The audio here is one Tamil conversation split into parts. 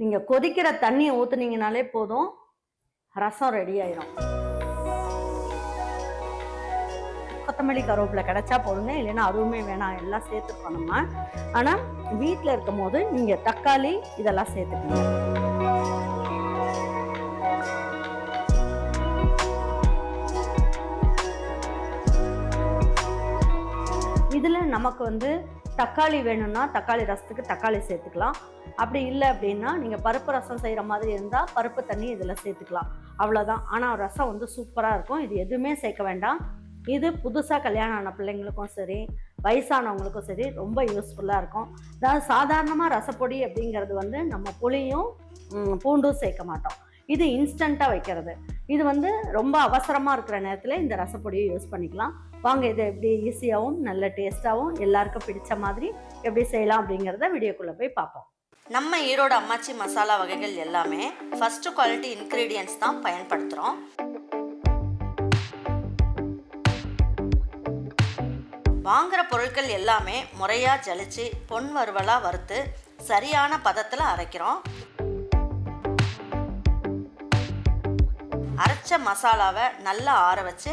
நீங்கள் கொதிக்கிற தண்ணியை ஊற்றுனீங்கனாலே போதும். ரசம் ரெடி ஆயிரும். கொத்தமல்லி கருவேப்பிலை கிடைச்சா போதுங்க இல்லைன்னா அதுவுமே வேணாம் எல்லாம் சேர்த்துருக்கோம் நம்ம. ஆனால் வீட்டில் இருக்கும் போது நீங்கள் தக்காளி இதெல்லாம் சேர்த்துக்கணும் இதில் நமக்கு வந்து தக்காளி வேணும்னா தக்காளி ரசத்துக்கு தக்காளி சேர்த்துக்கலாம். அப்படி இல்லை அப்படின்னா நீங்கள் பருப்பு ரசம் செய்கிற மாதிரி இருந்தால் பருப்பு தண்ணி இதில் சேர்த்துக்கலாம். அவ்வளோதான் ஆனால் ரசம் வந்து சூப்பராக இருக்கும். இது எதுவுமே சேர்க்க வேண்டாம். இது புதுசாக கல்யாணம் ஆன பிள்ளைங்களுக்கும் சரி வயசானவங்களுக்கும் சரி ரொம்ப யூஸ்ஃபுல்லாக இருக்கும். அதாவது சாதாரணமாக ரசப்பொடி அப்படிங்கிறது வந்து நம்ம புளியும் பூண்டும் சேர்க்க மாட்டோம். இது இன்ஸ்டண்ட்டாக வைக்கிறது. இது வந்து ரொம்ப அவசரமாக இருக்கிற நேரத்தில் இந்த ரசப்பொடியை யூஸ் பண்ணிக்கலாம். வாங்க இதை எப்படி ஈஸியாகவும் நல்ல டேஸ்ட்டாகவும் எல்லாருக்கும் பிடிச்ச மாதிரி எப்படி செய்யலாம் அப்படிங்கிறத வீடியோக்குள்ளே போய் பார்ப்போம். நம்ம ஈரோடு அம்மாச்சி மசாலா வகைகள் எல்லாமே ஃபர்ஸ்ட் குவாலிட்டி இன்க்ரீடியன்ஸ் தான் பயன்படுத்துகிறோம் வாங்குற பொருட்கள் எல்லாமே முறையாக ஜலிச்சு பொன் வறுவலாக வறுத்து சரியான பதத்தில் அரைக்கிறோம். அரைச்ச மசாலாவை நல்லா ஆற வச்சு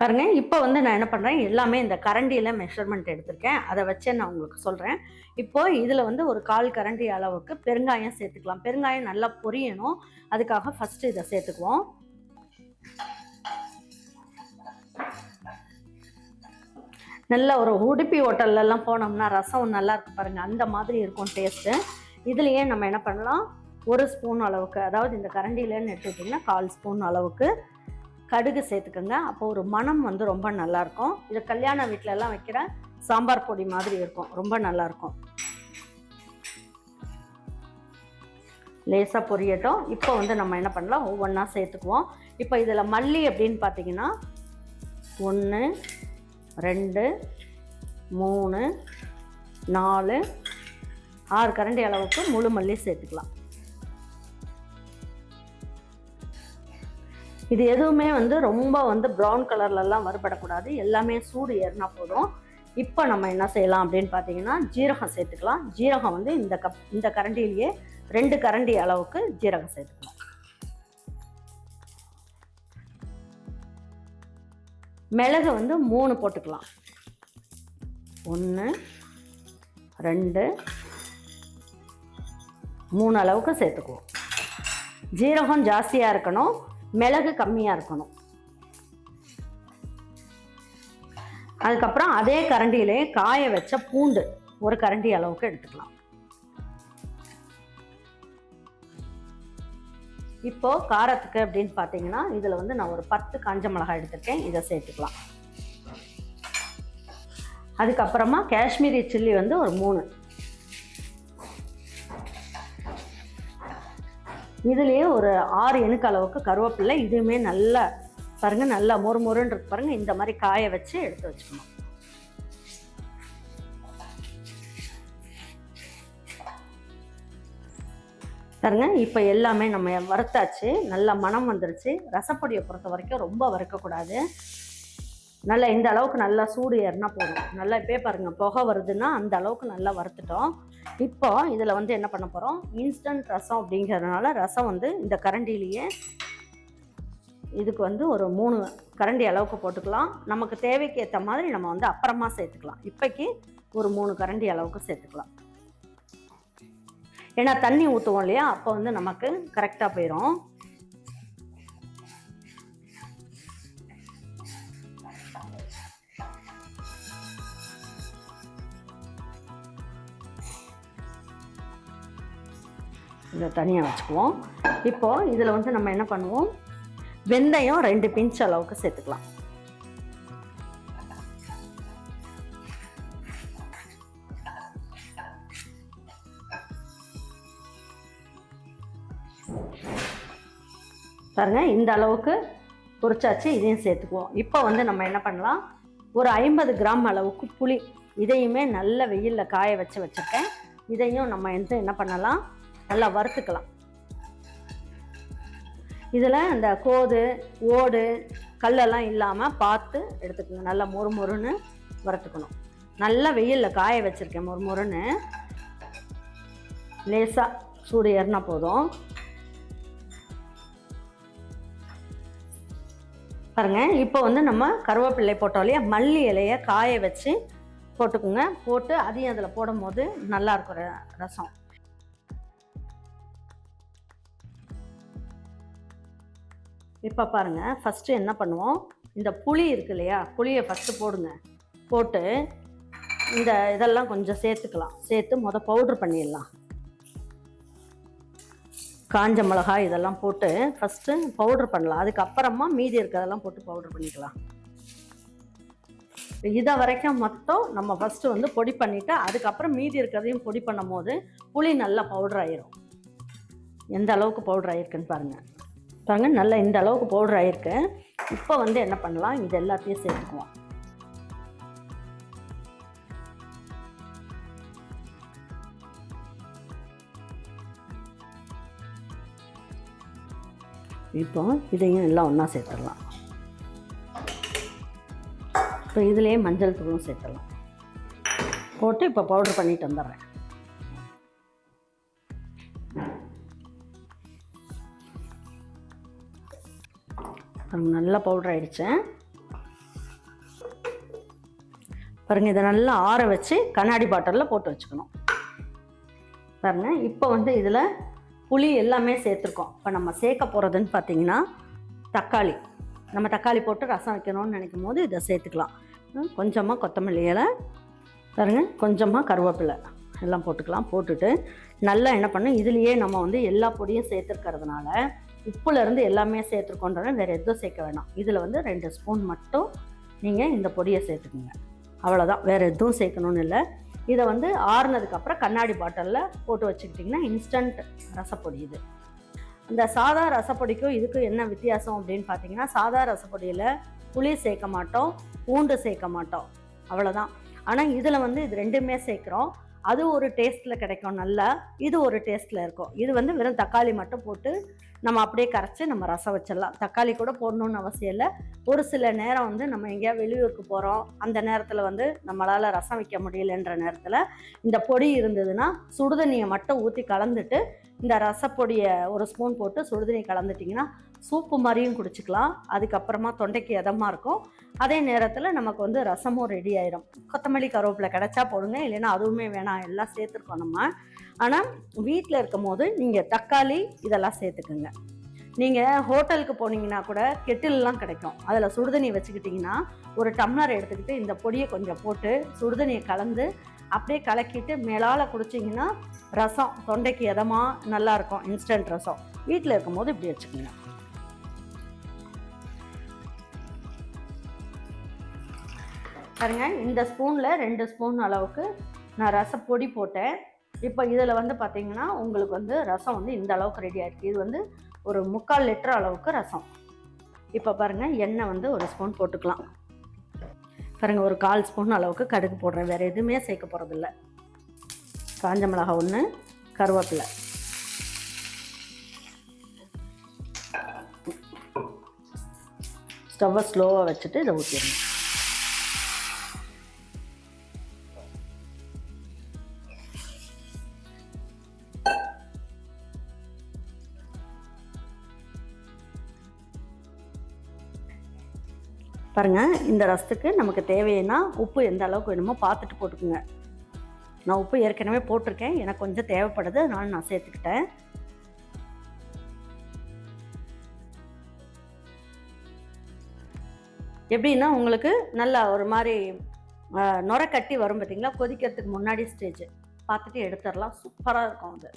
பாருங்க இப்போ வந்து நான் என்ன பண்ணுறேன் எல்லாமே இந்த கரண்டியில் மெஷர்மெண்ட் எடுத்திருக்கேன். அதை வச்சே நான் உங்களுக்கு சொல்கிறேன் இப்போது இதில் வந்து ஒரு கால் கரண்டி அளவுக்கு பெருங்காயம் சேர்த்துக்கலாம். பெருங்காயம் நல்லா பொரியணும். அதுக்காக ஃபஸ்ட்டு இதை சேர்த்துக்குவோம். நல்ல ஒரு உடுப்பி ஹோட்டல்லலாம் போனோம்னா ரசம் நல்லா இருக்கு பாருங்கள் அந்த மாதிரி இருக்கும் டேஸ்ட்டு இதுலேயே நம்ம என்ன பண்ணலாம்? ஒரு ஸ்பூன் அளவுக்கு அதாவது இந்த கரண்டியிலன்னு எடுத்துக்கிட்டிங்கன்னா கால் ஸ்பூன் அளவுக்கு கடுகு சேர்த்துக்கோங்க. அப்போ ஒரு மணம் வந்து ரொம்ப நல்லாயிருக்கும் இது கல்யாண வீட்டிலலாம் வைக்கிற சாம்பார் பொடி மாதிரி இருக்கும். ரொம்ப நல்லாயிருக்கும் லேசாக பொரியட்டும். இப்போ வந்து நம்ம என்ன பண்ணலாம்? ஒவ்வொன்றா சேர்த்துக்குவோம். இப்போ இதில் மல்லி அப்படின்னு பார்த்தீங்கன்னா ஒன்று ரெண்டு மூணு நாலு ஆறு கரண்டி அளவுக்கு முழு மல்லி சேர்த்துக்கலாம். இது எதுவுமே வந்து ரொம்ப வந்து ப்ரௌன் கலர்லலாம் வறுபடக்கூடாது. எல்லாமே சூடு ஏறினா போதும். இப்போ நம்ம என்ன செய்யலாம் அப்படின்னு பார்த்தீங்கன்னா ஜீரகம் சேர்த்துக்கலாம். ஜீரகம் வந்து இந்த கப் இந்த கரண்டிலேயே ரெண்டு கரண்டி அளவுக்கு ஜீரகம் சேர்த்துக்கலாம். மிளகு வந்து மூணு போட்டுக்கலாம். ஒன்று ரெண்டு மூணு அளவுக்கு சேர்த்துக்குவோம். ஜீரகம் ஜாஸ்தியாக இருக்கணும். மிளகு கம்மியாக இருக்கணும். அதுக்கப்புறம் அதே கரண்டியிலே காய வச்ச பூண்டு ஒரு கரண்டி அளவுக்கு எடுத்துக்கலாம். இப்போ காரத்துக்கு அப்படின்னு பார்த்தீங்கன்னா இதில் வந்து நான் ஒரு பத்து காஞ்ச மிளகாய் எடுத்திருக்கேன். இதை சேர்த்துக்கலாம். அதுக்கப்புறமா காஷ்மீரி சில்லி வந்து ஒரு மூணு. இதுலேயே ஒரு ஆறு எணுக்கு அளவுக்கு கருவேப்பிலை இதுவுமே நல்லா பாருங்க நல்லா மொறு மொறுன்றது பாருங்கள் இந்த மாதிரி காய வச்சு எடுத்து வச்சுக்கணும். பாருங்க இப்போ எல்லாமே நம்ம வறுத்தாச்சு. நல்லா மனம் வந்துருச்சு. ரசப்பொடியை பொறுத்த வரைக்கும் ரொம்ப வறுக்கக்கூடாது. நல்லா இந்த அளவுக்கு நல்லா சூடு ஏறினா போதும். நல்லா இப்போயே பாருங்கள் புகை வருதுன்னா அந்த அளவுக்கு நல்லா வறுத்துட்டோம். இப்போ இதில் வந்து என்ன பண்ண போகிறோம் இன்ஸ்டன்ட் ரசம் அப்படிங்கிறதுனால ரசம் வந்து இந்த கரண்டிலேயே இதுக்கு வந்து ஒரு மூணு கரண்டி அளவுக்கு போட்டுக்கலாம். நமக்கு தேவைக்கு ஏற்ற மாதிரி நம்ம வந்து அப்புறமா சேர்த்துக்கலாம். இப்போக்கி ஒரு மூணு கரண்டி அளவுக்கு சேர்த்துக்கலாம். ஏன்னா தண்ணி ஊற்றுவோம் இல்லையா? அப்போ வந்து நமக்கு கரெக்டாக போயிடும் இதை தனியாக வச்சுக்குவோம். இப்போ இதில் வந்து நம்ம என்ன பண்ணுவோம்? வெந்தயம் ரெண்டு பிஞ்ச் அளவுக்கு சேர்த்துக்கலாம். பாருங்கள் இந்த அளவுக்கு பொறிச்சாச்சு இதையும் சேர்த்துக்குவோம். இப்போ வந்து நம்ம என்ன பண்ணலாம்? ஒரு ஐம்பது கிராம் அளவுக்கு புளி. இதையுமே நல்ல வெயிலில் காய வச்சு வச்சுருக்கேன். இதையும் நம்ம வந்து என்ன பண்ணலாம்? நல்லா வறுத்துக்கலாம். இதில் இந்த கோது ஓடு கல்லெல்லாம் இல்லாமல் பார்த்து எடுத்துக்கோங்க. நல்லா மொறு மொறுன்னு வறுத்துக்கணும். நல்லா வெயிலில் காய வச்சுருக்கேன் மொறு மொறுன்னு. லேசாக சூடு ஏறினா போதும். பாருங்க இப்போ வந்து நம்ம கருவேப்பிள்ளை போட்டோம் இல்லையா? மல்லி இலையை காய வச்சு போட்டுக்கோங்க. போட்டு அதையும் அதில் போடும்போது நல்லாயிருக்கும் ர- ரசம். இப்போ பாருங்கள் ஃபஸ்ட்டு என்ன பண்ணுவோம்? இந்த புளி இருக்கு இல்லையா? புளியை ஃபஸ்ட்டு போடுங்க. போட்டு இந்த இதெல்லாம் கொஞ்சம் சேர்த்துக்கலாம். சேர்த்து மொதல் பவுட்ரு பண்ணிடலாம். காஞ்ச மிளகாய் இதெல்லாம் போட்டு ஃபஸ்ட்டு பவுட்ரு பண்ணலாம். அதுக்கப்புறமா மீதி இருக்கிறதெல்லாம் போட்டு பவுட்ரு பண்ணிக்கலாம். இதை வரைக்கும் மொத்தம் நம்ம ஃபஸ்ட்டு வந்து பொடி பண்ணிவிட்டு அதுக்கப்புறம் மீதி இருக்கிறதையும் பொடி பண்ணும் போது புளி நல்லா பவுடர் ஆயிரும். எந்த அளவுக்கு பவுடர் ஆயிருக்குன்னு பாருங்கள் பாருங்க நல்லா இந்த அளவுக்கு பவுடர் ஆயிருக்கு. இப்போ வந்து என்ன பண்ணலாம்? இது எல்லாத்தையும் சேர்த்துக்குவோம். இப்போ இதையும் எல்லாம் ஒன்றா சேர்த்துடலாம். இப்போ இதுலேயே மஞ்சள் தூளும் சேர்த்துடலாம். போட்டு இப்போ பவுடர் பண்ணிட்டு வந்துடுறேன். நல்லா பவுடர் ஆகிடுச்சேன் பாருங்கள் இதை நல்லா ஆற வச்சு கண்ணாடி பாட்டிலில் போட்டு வச்சுக்கணும். பாருங்க இப்போ வந்து இதில் புளி எல்லாமே சேர்த்துருக்கோம். இப்போ நம்ம சேர்க்க போகிறதுன்னு பார்த்தீங்கன்னா தக்காளி. நம்ம தக்காளி போட்டு ரசம் வைக்கணும்னு நினைக்கும் போது இதை சேர்த்துக்கலாம். ம், கொஞ்சமாக கொத்தமல்லி இலை பாருங்க கொஞ்சமாக கருவேப்பிலை எல்லாம் போட்டுக்கலாம் போட்டுட்டு நல்லா என்ன பண்ணும் இதுலேயே நம்ம வந்து எல்லா பொடியும் சேர்த்துருக்கறதுனால உப்புலேருந்து எல்லாமே சேர்த்துருக்கோன்றத வேறு எதுவும் சேர்க்க வேணாம். இதில் வந்து ரெண்டு ஸ்பூன் மட்டும் நீங்கள் இந்த பொடியை சேர்த்துக்குங்க. அவ்வளோதான் வேறு எதுவும் சேர்க்கணும்னு இல்லை. இதை வந்து ஆறுனதுக்கப்புறம் கண்ணாடி பாட்டிலில் போட்டு வச்சுக்கிட்டிங்கன்னா இன்ஸ்டன்ட் ரசப்பொடி இது. இந்த சாதா ரசப்பொடிக்கும் இதுக்கும் என்ன வித்தியாசம் அப்படின்னு பார்த்தீங்கன்னா சாதா ரசப்பொடியில் புளி சேர்க்க மாட்டோம் பூண்டு சேர்க்க மாட்டோம். அவ்வளோதான் ஆனால் இதில் வந்து இது ரெண்டுமே சேர்க்குறோம். அது ஒரு டேஸ்ட்டில் கிடைக்கும் நல்லா. இது ஒரு டேஸ்ட்டில் இருக்கும். இது வந்து வெறும் தக்காளி மட்டும் போட்டு நம்ம அப்படியே கரைச்சி நம்ம ரசம் வச்சிடலாம். தக்காளி கூட போடணும்னு அவசியம் இல்லை. ஒரு சில நேரம் வந்து நம்ம எங்கேயா வெளியூருக்கு போகிறோம் அந்த நேரத்தில் வந்து நம்மளால் ரசம் வைக்க முடியலன்ற நேரத்தில் இந்த பொடி இருந்ததுன்னா சுடுதண்ணியை மட்டும் ஊற்றி கலந்துட்டு இந்த ரசப்பொடியை ஒரு ஸ்பூன் போட்டு சுடுதண்ணி கலந்துட்டிங்கன்னா சூப்பு மாதிரியும் குடிச்சிக்கலாம். அதுக்கப்புறமா தொண்டைக்கு இதமாக இருக்கும். அதே நேரத்தில் நமக்கு வந்து ரசமும் ரெடி ஆயிரும். கொத்தமல்லி கருவேப்பிலை கிடச்சா போடுங்க. இல்லைன்னா அதுவுமே வேணாம். எல்லாம் சேர்த்துருக்கோம் நம்ம. ஆனால் வீட்டில் இருக்கும் போது நீங்கள் தக்காளி இதெல்லாம் சேர்த்துக்குங்க. நீங்கள் ஹோட்டலுக்கு போனீங்கன்னா கூட கெட்டில்லாம் கிடைக்கும். அதில் சுடுதண்ணி வச்சுக்கிட்டிங்கன்னா ஒரு டம்ளர் எடுத்துக்கிட்டு இந்த பொடியை கொஞ்சம் போட்டு சுடுதண்ணியை கலந்து அப்படியே கலக்கிட்டு மேலால் குடிச்சிங்கன்னா ரசம் தொண்டைக்கு இதமாக நல்லாயிருக்கும் இன்ஸ்டன்ட் ரசம். வீட்டில் இருக்கும்போது இப்படி வச்சுக்கோங்க. பாருங்க இந்த ஸ்பூனில் ரெண்டு ஸ்பூன் அளவுக்கு நான் ரசப்பொடி போட்டேன். இப்போ இதில் வந்து பார்த்திங்கன்னா உங்களுக்கு வந்து ரசம் வந்து இந்த அளவுக்கு ரெடி ஆகிருக்கு இது வந்து ஒரு முக்கால் லிட்டர் அளவுக்கு ரசம். இப்போ பாருங்கள் எண்ணெய் வந்து ஒரு ஸ்பூன் போட்டுக்கலாம். பாருங்கள் ஒரு கால் ஸ்பூன் அளவுக்கு கடுகு போடுறேன். வேறு எதுவுமே சேர்க்க போகிறதில்ல காஞ்ச மிளகாய் ஒன்று கருவேப்பிலை. ஸ்டவ்வை ஸ்லோவாக வச்சுட்டு இதை ஊற்றிடணும் பாருங்கள் இந்த ரசத்துக்கு நமக்கு தேவைன்னா உப்பு எந்த அளவுக்கு வேணுமோ பார்த்துட்டு போட்டுக்குங்க. நான் உப்பு ஏற்கனவே போட்டிருக்கேன் எனக்கு கொஞ்சம் தேவைப்படுது அதனால நான் சேர்த்துக்கிட்டேன். எப்படின்னா உங்களுக்கு நல்லா ஒரு மாதிரி ஆஹ், நுரை கட்டி வரும் பார்த்தீங்களா கொதிக்கிறதுக்கு முன்னாடி ஸ்டேஜ் பார்த்துட்டு எடுத்துடலாம். சூப்பராக இருக்கும் அது.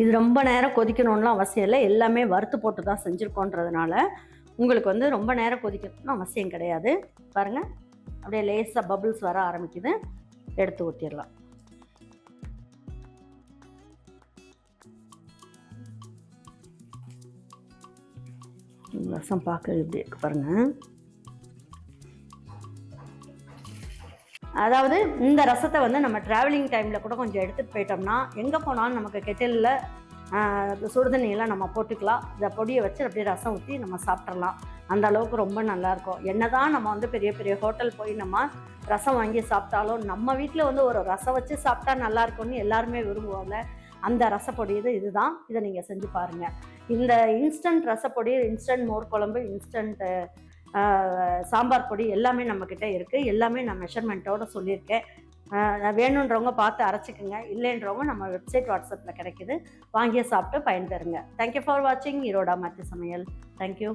இது ரொம்ப நேரம் கொதிக்கணும்லாம் அவசியம் இல்லை. எல்லாமே வறுத்து போட்டு தான் செஞ்சுருக்கோன்றதுனால உங்களுக்கு வந்து ரொம்ப நேரம் கொதிக்கணும்னு அவசியம் கிடையாது. பாருங்கள் அப்படியே லேஸாக பபுள்ஸ் வர ஆரம்பிக்குது. எடுத்து ஊற்றிடலாம் ரசம் பார்க்க எப்படி இருக்கு பாருங்கள் அதாவது இந்த ரசத்தை வந்து நம்ம ட்ராவலிங் டைமில் கூட கொஞ்சம் எடுத்துகிட்டு போயிட்டோம்னா எங்கே போனாலும் நமக்கு கெட்டிலில் சுடுதண்ணியெல்லாம் நம்ம போட்டுக்கலாம். இந்த பொடியை வச்சு அப்படியே ரசம் ஊற்றி நம்ம சாப்பிட்றலாம் அந்த அளவுக்கு ரொம்ப நல்லாயிருக்கும் என்னதான் நம்ம வந்து பெரிய பெரிய ஹோட்டல் போய் நம்ம ரசம் வாங்கி சாப்பிட்டாலும் நம்ம வீட்டில் வந்து ஒரு ரசம் வச்சு சாப்பிட்டா நல்லா இருக்கும்னு எல்லாருமே விரும்புவாங்க. அந்த ரசப்பொடி இது இதுதான். இதை நீங்கள் செஞ்சு பாருங்கள் இந்த இன்ஸ்டன்ட் ரசப்பொடி இன்ஸ்டன்ட் மோர் குழம்பு இன்ஸ்டன்ட்டு சாம்பார் பொடி எல்லாமே நம்மக்கிட்ட இருக்குது எல்லாமே நான் மெஷர்மெண்ட்டோடு சொல்லியிருக்கேன். வேணுன்றவங்க பார்த்து அரைச்சிக்கோங்க. இல்லைன்றவங்க நம்ம வெப்சைட் வாட்ஸ்அப்பில் கிடைக்குது. வாங்கி சாப்பிட்டு பயன்பெறுங்க தேங்க்யூ ஃபார் வாட்சிங் ஈரோடா மத்திய சமையல். தேங்க்யூ